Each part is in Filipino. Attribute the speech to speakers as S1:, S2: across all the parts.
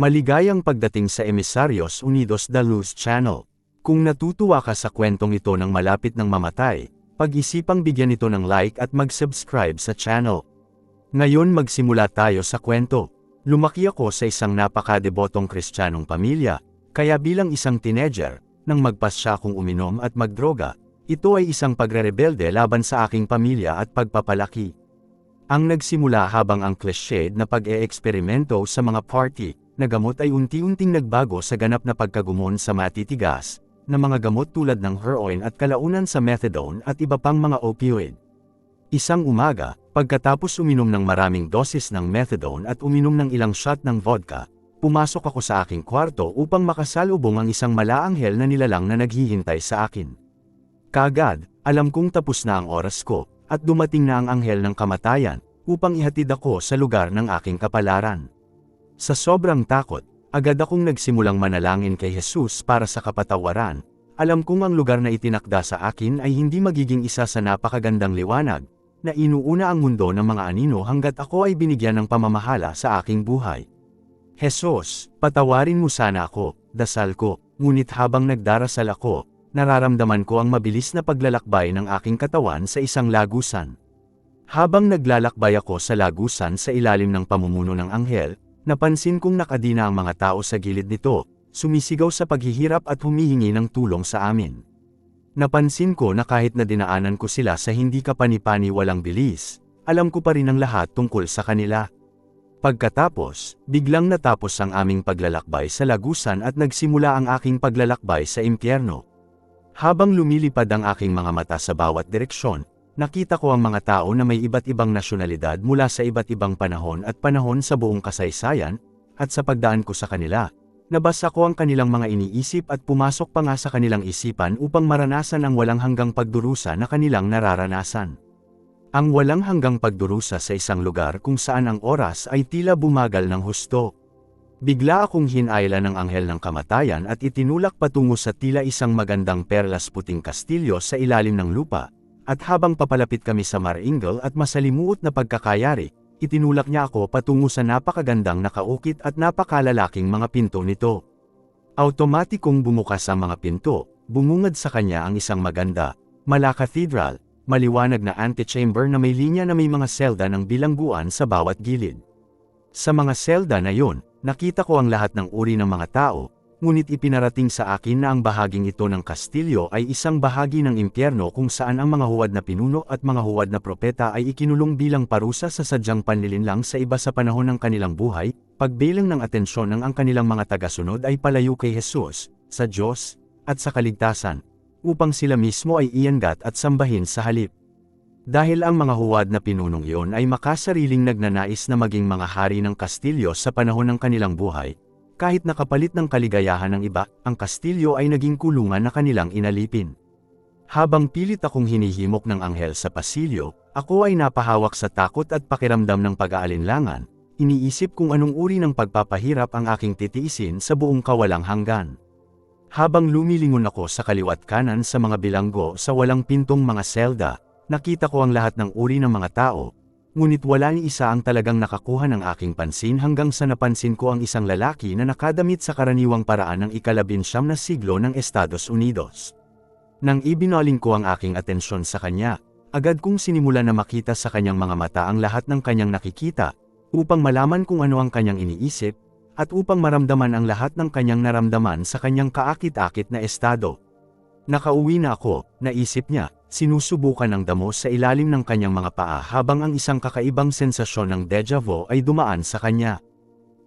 S1: Maligayang pagdating sa Emisarios Unidos da Luz Channel. Kung natutuwa ka sa kwentong ito ng malapit ng mamatay, pag-isipang bigyan ito ng like at mag-subscribe sa channel. Ngayon magsimula tayo sa kwento. Lumaki ako sa isang napakadebotong kristyanong pamilya, kaya bilang isang teenager, nang magpasya akong uminom at magdroga, ito ay isang pagrerebelde laban sa aking pamilya at pagpapalaki. Ang nagsimula habang ang cliched na pag-e-eksperimento sa mga party, na gamot ay unti-unting nagbago sa ganap na pagkagumon sa matitigas, na mga gamot tulad ng heroin at kalaunan sa methadone at iba pang mga opioid. Isang umaga, pagkatapos uminom ng maraming dosis ng methadone at uminom ng ilang shot ng vodka, pumasok ako sa aking kwarto upang makasalubong ang isang malaanghel na nilalang na naghihintay sa akin. Kagad, alam kong tapos na ang oras ko, at dumating na ang anghel ng kamatayan, upang ihatid ako sa lugar ng aking kapalaran. Sa sobrang takot, agad akong nagsimulang manalangin kay Jesus para sa kapatawaran. Alam kong ang lugar na itinakda sa akin ay hindi magiging isa sa napakagandang liwanag, na inuuna ang mundo ng mga anino hanggat ako ay binigyan ng pamamahala sa aking buhay. Jesus, patawarin mo sana ako, dasal ko, ngunit habang nagdarasal ako, nararamdaman ko ang mabilis na paglalakbay ng aking katawan sa isang lagusan. Habang naglalakbay ako sa lagusan sa ilalim ng pamumuno ng anghel, Napansin kong nakadina ang mga tao sa gilid nito, sumisigaw sa paghihirap at humihingi ng tulong sa amin. Napansin ko na kahit na dinaanan ko sila sa hindi kapanipani walang bilis, alam ko pa rin ang lahat tungkol sa kanila. Pagkatapos, biglang natapos ang aming paglalakbay sa lagusan at nagsimula ang aking paglalakbay sa impyerno. Habang lumilipad ang aking mga mata sa bawat direksyon, Nakita ko ang mga tao na may iba't ibang nasyonalidad mula sa iba't ibang panahon at panahon sa buong kasaysayan, at sa pagdaan ko sa kanila, nabasa ko ang kanilang mga iniisip at pumasok pa nga sa kanilang isipan upang maranasan ang walang hanggang pagdurusa na kanilang nararanasan. Ang walang hanggang pagdurusa sa isang lugar kung saan ang oras ay tila bumagal ng husto. Bigla akong hinayla ng anghel ng kamatayan at itinulak patungo sa tila isang magandang perlas puting kastilyo sa ilalim ng lupa, at habang papalapit kami sa Maringal at masalimuot na pagkakayari, itinulak niya ako patungo sa napakagandang nakaukit at napakalalaking mga pinto nito. Automatikong bumukas ang mga pinto, bumungad sa kanya ang isang maganda, mala cathedral, maliwanag na antechamber na may linya na may mga selda ng bilangguan sa bawat gilid. Sa mga selda na yon, nakita ko ang lahat ng uri ng mga tao, ngunit ipinarating sa akin na ang bahaging ito ng kastilyo ay isang bahagi ng impyerno kung saan ang mga huwad na pinuno at mga huwad na propeta ay ikinulong bilang parusa sa sadyang panlilinlang sa iba sa panahon ng kanilang buhay, pagbilang ng atensyon ng ang kanilang mga tagasunod ay palayo kay Jesus, sa Diyos, at sa kaligtasan, upang sila mismo ay iyangat at sambahin sa halip. Dahil ang mga huwad na pinunong iyon ay makasariling nagnanais na maging mga hari ng kastilyo sa panahon ng kanilang buhay, kahit nakapalit ng kaligayahan ng iba, ang kastilyo ay naging kulungan na kanilang inalipin. Habang pilit akong hinihimok ng anghel sa pasilyo, ako ay napahawak sa takot at pakiramdam ng pag-aalinlangan, iniisip kung anong uri ng pagpapahirap ang aking titiisin sa buong kawalang hanggan. Habang lumilingon ako sa kaliwat kanan sa mga bilanggo sa walang pintong mga selda, nakita ko ang lahat ng uri ng mga tao, Ngunit wala ni isa ang talagang nakakuha ng aking pansin hanggang sa napansin ko ang isang lalaki na nakadamit sa karaniwang paraan ng ikalabinsyam na siglo ng Estados Unidos. Nang ibinaling ko ang aking atensyon sa kanya, agad kong sinimula na makita sa kanyang mga mata ang lahat ng kanyang nakikita, upang malaman kung ano ang kanyang iniisip, at upang maramdaman ang lahat ng kanyang naramdaman sa kanyang kaakit-akit na estado. Nakauwi na ako, naisip niya, sinusubukan ng damo sa ilalim ng kanyang mga paa habang ang isang kakaibang sensasyon ng deja vu ay dumaan sa kanya.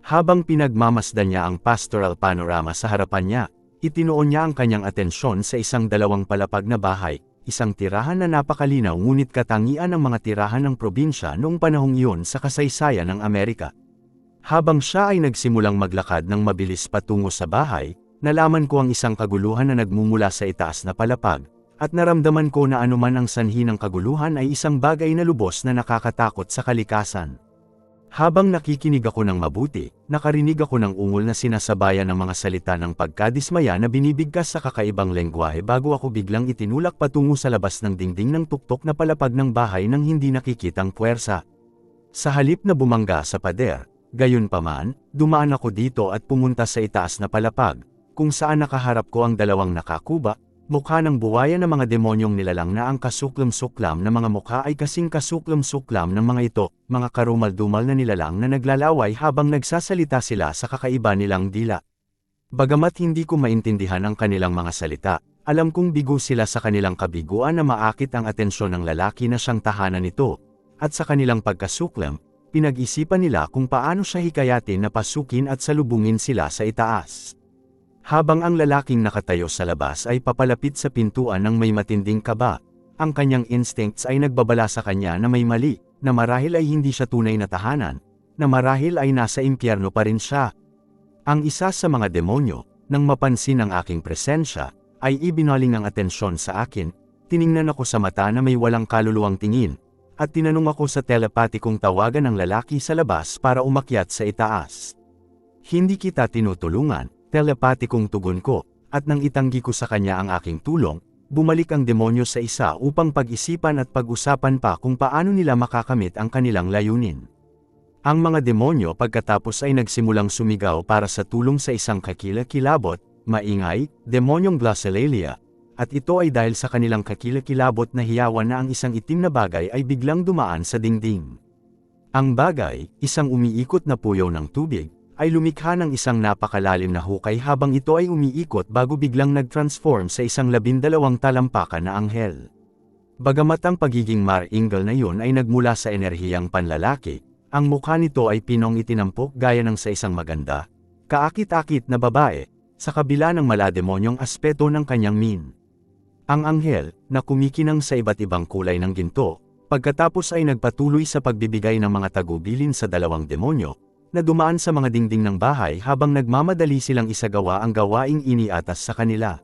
S1: Habang pinagmamasdan niya ang pastoral panorama sa harapan niya, itinuon niya ang kanyang atensyon sa isang dalawang palapag na bahay, isang tirahan na napakalinaw ngunit katangian ng mga tirahan ng probinsya noong panahong iyon sa kasaysayan ng Amerika. Habang siya ay nagsimulang maglakad ng mabilis patungo sa bahay, nalaman ko ang isang kaguluhan na nagmumula sa itaas na palapag, at naramdaman ko na anuman ang sanhi ng kaguluhan ay isang bagay na lubos na nakakatakot sa kalikasan. Habang nakikinig ako ng mabuti, nakarinig ako ng ungol na sinasabayan ng mga salita ng pagkadismaya na binibigkas sa kakaibang lengguwahe bago ako biglang itinulak patungo sa labas ng dingding ng tuktok na palapag ng bahay ng hindi nakikitang puwersa. Sa halip na bumangga sa pader, Gayunpaman, dumaan ako dito at pumunta sa itaas na palapag, kung saan nakaharap ko ang dalawang nakakuba, mukha ng buwaya ng mga demonyong nilalang na ang kasuklam-suklam na mga mukha ay kasing kasuklam-suklam ng mga ito, mga karumal-dumal na nilalang na naglalaway habang nagsasalita sila sa kakaiba nilang dila. Bagamat hindi ko maintindihan ang kanilang mga salita, alam kong bigo sila sa kanilang kabiguan na maakit ang atensyon ng lalaki na siyang tahanan nito, at sa kanilang pagkasuklam, pinag-isipan nila kung paano siya hikayatin na pasukin at salubungin sila sa itaas. Habang ang lalaking nakatayo sa labas ay papalapit sa pintuan ng may matinding kaba, ang kanyang instincts ay nagbabala sa kanya na may mali, na marahil ay hindi siya tunay na tahanan, na marahil ay nasa impyerno pa rin siya. Ang isa sa mga demonyo, nang mapansin ang aking presensya, ay ibinaling ang atensyon sa akin, tiningnan ako sa mata na may walang kaluluwang tingin, at tinanong ako sa telepatikong tawagan ng lalaki sa labas para umakyat sa itaas. Hindi kita tinutulungan, telepatikong tugon ko, at nang itanggi ko sa kanya ang aking tulong, bumalik ang demonyo sa isa upang pag-isipan at pag-usapan pa kung paano nila makakamit ang kanilang layunin. Ang mga demonyo pagkatapos ay nagsimulang sumigaw para sa tulong sa isang kakilakilabot, maingay, demonyong glossolalia, at ito ay dahil sa kanilang kakilakilabot na hiyawan na ang isang itim na bagay ay biglang dumaan sa dingding. Ang bagay, isang umiikot na puyaw ng tubig, ay lumikha ng isang napakalalim na hukay habang ito ay umiikot bago biglang nag-transform sa isang labindalawang talampakan na anghel. Bagamat ang pagiging mar-ingal na yun ay nagmula sa enerhiyang panlalaki, ang mukha nito ay pinong itinampok gaya ng sa isang maganda, kaakit-akit na babae, sa kabila ng malademonyong aspeto ng kanyang min. Ang anghel, na kumikinang sa iba't ibang kulay ng ginto, pagkatapos ay nagpatuloy sa pagbibigay ng mga tagubilin sa dalawang demonyo, na dumaan sa mga dingding ng bahay habang nagmamadali silang isagawa ang gawaing iniatas sa kanila.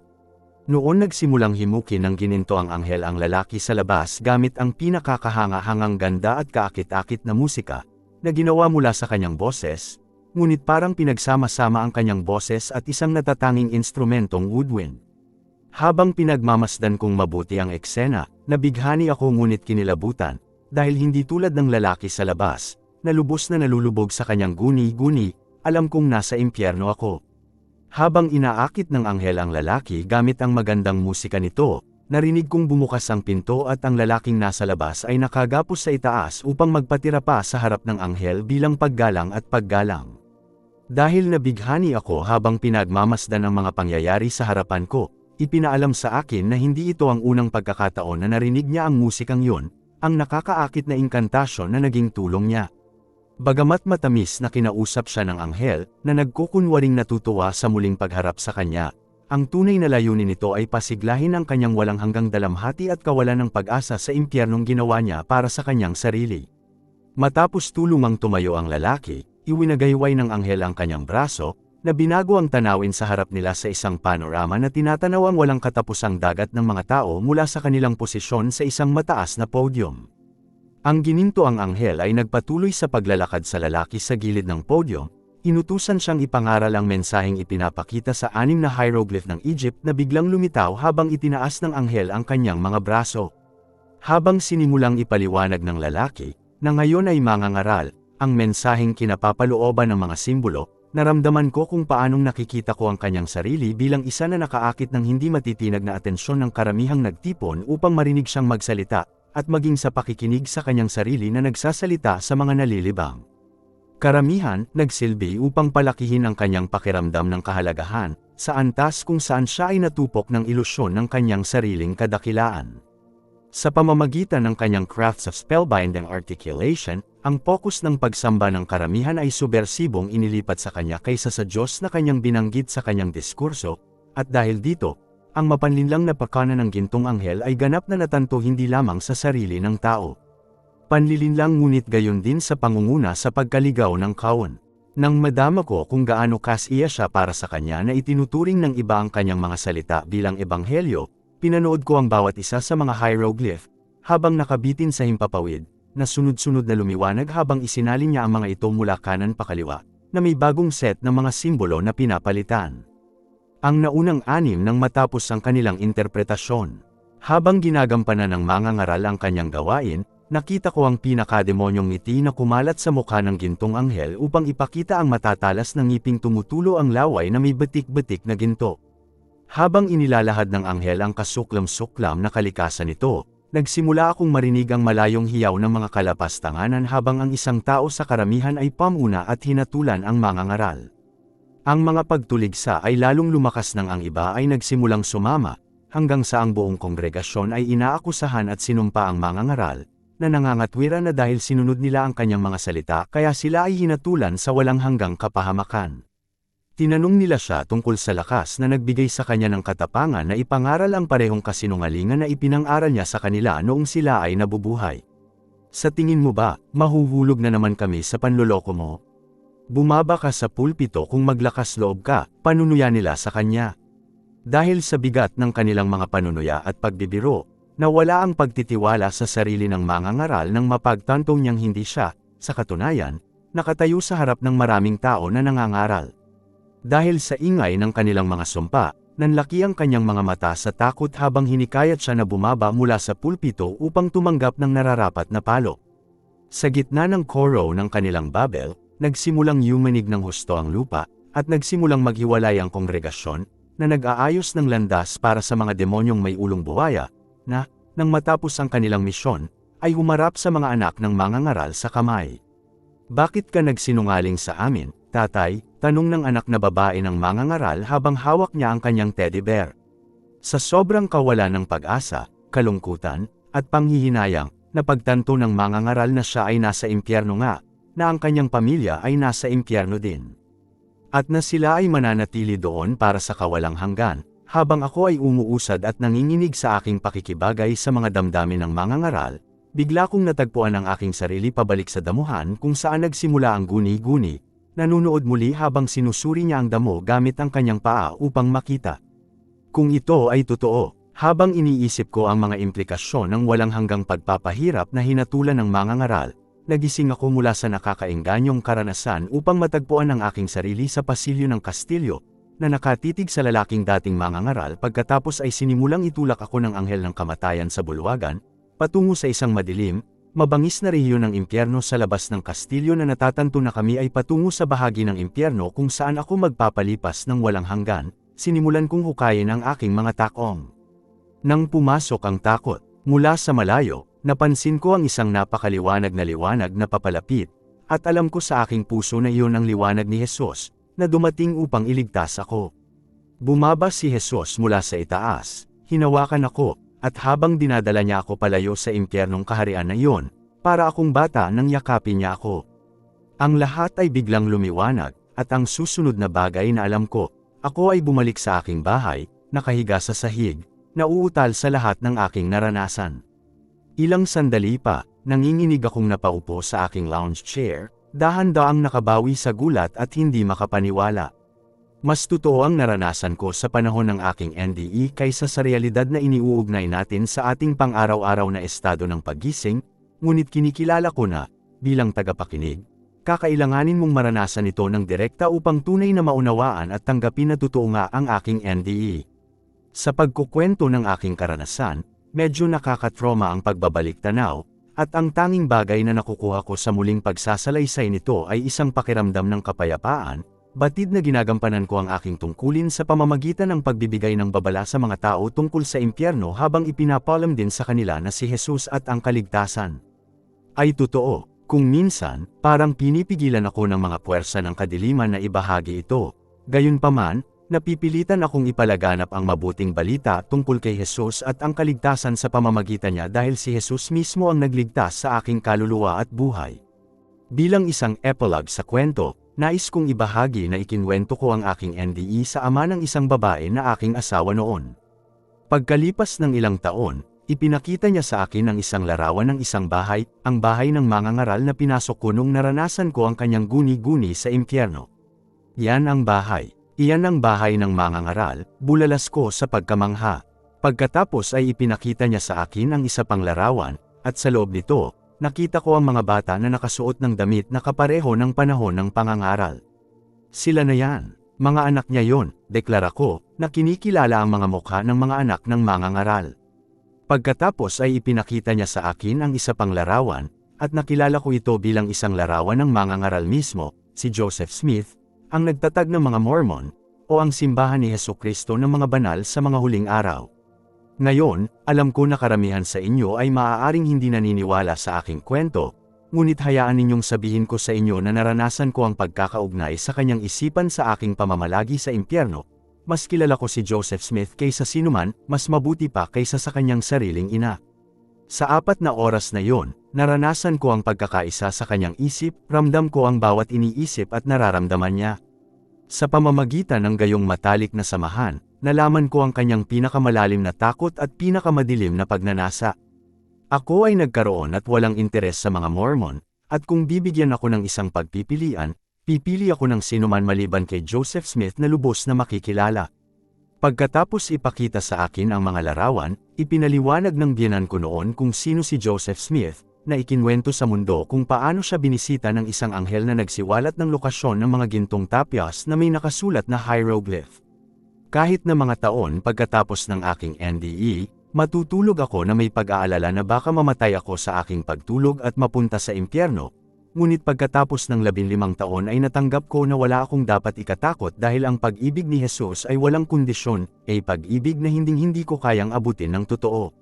S1: Noon nagsimulang himukin ng gininto ang anghel ang lalaki sa labas gamit ang pinakakahanga-hangang ganda at kaakit-akit na musika, na ginawa mula sa kanyang boses, ngunit parang pinagsama-sama ang kanyang boses at isang natatanging instrumentong woodwind. Habang pinagmamasdan kong mabuti ang eksena, nabighani ako ngunit kinilabutan, dahil hindi tulad ng lalaki sa labas, na lubos na nalulubog sa kanyang guni-guni, alam kong nasa impyerno ako. Habang inaakit ng anghel ang lalaki gamit ang magandang musika nito, narinig kong bumukas ang pinto at ang lalaking nasa labas ay nakagapos sa itaas upang magpatira pa sa harap ng anghel bilang paggalang at paggalang. Dahil nabighani ako habang pinagmamasdan ang mga pangyayari sa harapan ko, ipinaalam sa akin na hindi ito ang unang pagkakataon na narinig niya ang musikang yun, ang nakakaakit na inkantasyon na naging tulong niya. Bagamat matamis na kinausap siya ng anghel, na nagkukunwaring natutuwa sa muling pagharap sa kanya, ang tunay na layunin nito ay pasiglahin ang kanyang walang hanggang dalamhati at kawalan ng pag-asa sa impyernong ginawa niya para sa kanyang sarili. Matapos tulungang tumayo ang lalaki, iwinagayway ng anghel ang kanyang braso, na binago ang tanawin sa harap nila sa isang panorama na tinatanaw ang walang katapusang dagat ng mga tao mula sa kanilang posisyon sa isang mataas na podium. Ang gininto ang anghel ay nagpatuloy sa paglalakad sa lalaki sa gilid ng podium, Inutusan siyang ipangaral ang mensaheng ipinapakita sa anim na hieroglyph ng Egypt na biglang lumitaw habang itinaas ng anghel ang kanyang mga braso. Habang sinimulang ipaliwanag ng lalaki, na ngayon ay mangangaral, ang mensaheng kinapapalooban ng mga simbolo, naramdaman ko kung paanong nakikita ko ang kanyang sarili bilang isa na nakaakit ng hindi matitinag na atensyon ng karamihang nagtipon upang marinig siyang magsalita, at maging sa pakikinig sa kanyang sarili na nagsasalita sa mga nalilibang. Karamihan, nagsilbi upang palakihin ang kanyang pakiramdam ng kahalagahan, sa antas kung saan siya ay natupok ng ilusyon ng kanyang sariling kadakilaan. Sa pamamagitan ng kanyang crafts of spellbinding articulation, ang pokus ng pagsamba ng karamihan ay subersibong inilipat sa kanya kaysa sa Diyos na kanyang binanggit sa kanyang diskurso, at dahil dito, ang mapanlinlang na pakana ng gintong anghel ay ganap na natanto hindi lamang sa sarili ng tao Panlilinlang ngunit gayon din sa pangunguna sa pagkaligaw ng kaon. Nang madama ko kung gaano kasiya siya para sa kanya na itinuturing ng iba ang kanyang mga salita bilang ebanghelyo, pinanood ko ang bawat isa sa mga hieroglyph, habang nakabitin sa himpapawid, na sunod-sunod na lumiwanag habang isinalin niya ang mga ito mula kanan pa kaliwa, na may bagong set ng mga simbolo na pinapalitan. Ang naunang anim nang matapos ang kanilang interpretasyon. Habang ginagampanan ng mga ngaral ang kanyang gawain, nakita ko ang pinakademonyong ngiti na kumalat sa mukha ng gintong anghel upang ipakita ang matatalas ng ngiping tumutulo ang laway na may batik-batik na ginto. Habang inilalahad ng anghel ang kasuklam-suklam na kalikasan nito, nagsimula akong marinig ang malayong hiyaw ng mga kalapastanganan habang ang isang tao sa karamihan ay pamuna at hinatulan ang mga ngaral. Ang mga pagtuligsa ay lalong lumakas nang ang iba ay nagsimulang sumama, hanggang sa ang buong kongregasyon ay inaakusahan at sinumpa ang mga ngaral, na nangangatwira na dahil sinunod nila ang kanyang mga salita kaya sila ay hinatulan sa walang hanggang kapahamakan. Tinanong nila siya tungkol sa lakas na nagbigay sa kanya ng katapangan na ipangaral ang parehong kasinungalingan na ipinang-aral niya sa kanila noong sila ay nabubuhay. Sa tingin mo ba, mahuhulog na naman kami sa panloloko mo? Bumaba ka sa pulpito kung maglakas loob ka, panunuya nila sa kanya. Dahil sa bigat ng kanilang mga panunuya at pagbibiro, nawala ang pagtitiwala sa sarili ng mga ngaral nang mapagtantong niyang hindi siya, sa katunayan, nakatayo sa harap ng maraming tao na nangangaral. Dahil sa ingay ng kanilang mga sumpa, nanlaki ang kanyang mga mata sa takot habang hinikayat siya na bumaba mula sa pulpito upang tumanggap ng nararapat na palo. Sa gitna ng koro ng kanilang babel, nagsimulang yumanig ng husto ang lupa, at nagsimulang maghiwalay ang kongregasyon, na nag-aayos ng landas para sa mga demonyong may ulong buwaya, na, nang matapos ang kanilang misyon, ay humarap sa mga anak ng mga ngaral sa kamay. Bakit ka nagsinungaling sa amin, tatay? Tanong ng anak na babae ng mga ngaral habang hawak niya ang kanyang teddy bear. Sa sobrang kawalan ng pag-asa, kalungkutan, at panghihinayang, napagtanto ng mga ngaral na siya ay nasa impyerno nga, na ang kanyang pamilya ay nasa impyerno din. At na sila ay mananatili doon para sa kawalang hanggan, habang ako ay umuusad at nanginginig sa aking pakikibagay sa mga damdamin ng mga ngaral, bigla kong natagpuan ang aking sarili pabalik sa damuhan kung saan nagsimula ang guni-guni, nanunood muli habang sinusuri niya ang damo gamit ang kanyang paa upang makita. Kung ito ay totoo, habang iniisip ko ang mga implikasyon ng walang hanggang pagpapahirap na hinatulan ng mga ngaral, nagising ako mula sa nakakainganyong karanasan upang matagpuan ang aking sarili sa pasilyo ng kastilyo, na nakatitig sa lalaking dating mangangaral pagkatapos ay sinimulang itulak ako ng anghel ng kamatayan sa bulwagan, patungo sa isang madilim, mabangis na rehiyon ng impyerno sa labas ng kastilyo na natatanto na kami ay patungo sa bahagi ng impyerno kung saan ako magpapalipas ng walang hanggan, sinimulan kong hukayin ang aking mga takong. Nang pumasok ang takot, mula sa malayo, Napansin ko ang isang napakaliwanag na liwanag na papalapit, at alam ko sa aking puso na iyon ang liwanag ni Jesus, na dumating upang iligtas ako. Bumaba si Jesus mula sa itaas, hinawakan ako, at habang dinadala niya ako palayo sa impyernong kaharian na iyon, para akong bata nang yakapin niya ako. Ang lahat ay biglang lumiwanag, at ang susunod na bagay na alam ko, ako ay bumalik sa aking bahay, nakahiga sa sahig, nauutal sa lahat ng aking naranasan. Ilang sandali pa, nanginginig akong napaupo sa aking lounge chair, dahan-daang nakabawi sa gulat at hindi makapaniwala. Mas totoo ang naranasan ko sa panahon ng aking NDE kaysa sa realidad na iniuugnay natin sa ating pang-araw-araw na estado ng paggising, ngunit kinikilala ko na, bilang tagapakinig, kakailanganin mong maranasan ito ng direkta upang tunay na maunawaan at tanggapin na totoo nga ang aking NDE. Sa pagkukwento ng aking karanasan, Medyo nakakatroma ang pagbabalik tanaw, at ang tanging bagay na nakukuha ko sa muling pagsasalaysay nito ay isang pakiramdam ng kapayapaan, batid na ginagampanan ko ang aking tungkulin sa pamamagitan ng pagbibigay ng babala sa mga tao tungkol sa impyerno habang ipinapalam din sa kanila na si Jesus at ang kaligtasan. Ay totoo, kung minsan, parang pinipigilan ako ng mga puwersa ng kadiliman na ibahagi ito. Gayunpaman, Napipilitan akong ipalaganap ang mabuting balita tungkol kay Jesus at ang kaligtasan sa pamamagitan niya dahil si Jesus mismo ang nagligtas sa aking kaluluwa at buhay. Bilang isang epilogue sa kwento, nais kong ibahagi na ikinwento ko ang aking NDE sa ama ng isang babae na aking asawa noon. Pagkalipas ng ilang taon, ipinakita niya sa akin ang isang larawan ng isang bahay, ang bahay ng mga ngaral na pinasok ko nung naranasan ko ang kanyang guni-guni sa impyerno. Yan ang bahay. Iyan ang bahay ng mga ngaral, bulalas ko sa pagkamangha. Pagkatapos ay ipinakita niya sa akin ang isa pang larawan, at sa loob nito, nakita ko ang mga bata na nakasuot ng damit na kapareho ng panahon ng pangangaral. Sila na yan, mga anak niya yon, deklara ko, na kinikilala ang mga mukha ng mga anak ng mga ngaral. Pagkatapos ay ipinakita niya sa akin ang isa pang larawan, at nakilala ko ito bilang isang larawan ng mga ngaral mismo, si Joseph Smith, ang nagtatag ng mga Mormon, o ang simbahan ni Heso Kristo ng mga banal sa mga huling araw. Ngayon, alam ko na karamihan sa inyo ay maaaring hindi naniniwala sa aking kwento, ngunit hayaan ninyong sabihin ko sa inyo na naranasan ko ang pagkakaugnay sa kanyang isipan sa aking pamamalagi sa impyerno, mas kilala ko si Joseph Smith kaysa sinuman, mas mabuti pa kaysa sa kanyang sariling ina. Sa apat na oras na yon, naranasan ko ang pagkakaisa sa kanyang isip, ramdam ko ang bawat iniisip at nararamdaman niya. Sa pamamagitan ng gayong matalik na samahan, nalaman ko ang kanyang pinakamalalim na takot at pinakamadilim na pagnanasa. Ako ay nagkaroon at walang interes sa mga Mormon, at kung bibigyan ako ng isang pagpipilian, Pipili ako ng sinuman maliban kay Joseph Smith na lubos na makikilala. Pagkatapos ipakita sa akin ang mga larawan, ipinaliwanag ng biyanan ko noon kung sino si Joseph Smith, na ikinwento sa mundo kung paano siya binisita ng isang anghel na nagsiwalat ng lokasyon ng mga gintong tapyas na may nakasulat na hieroglyph. Kahit na mga taon pagkatapos ng aking NDE, matutulog ako na may pag-aalala na baka mamatay ako sa aking pagtulog at mapunta sa impyerno, Ngunit pagkatapos ng labinlimang taon ay natanggap ko na wala akong dapat ikatakot dahil ang pag-ibig ni Jesus ay walang kondisyon, ay pag-ibig na hinding-hindi ko kayang abutin ng totoo.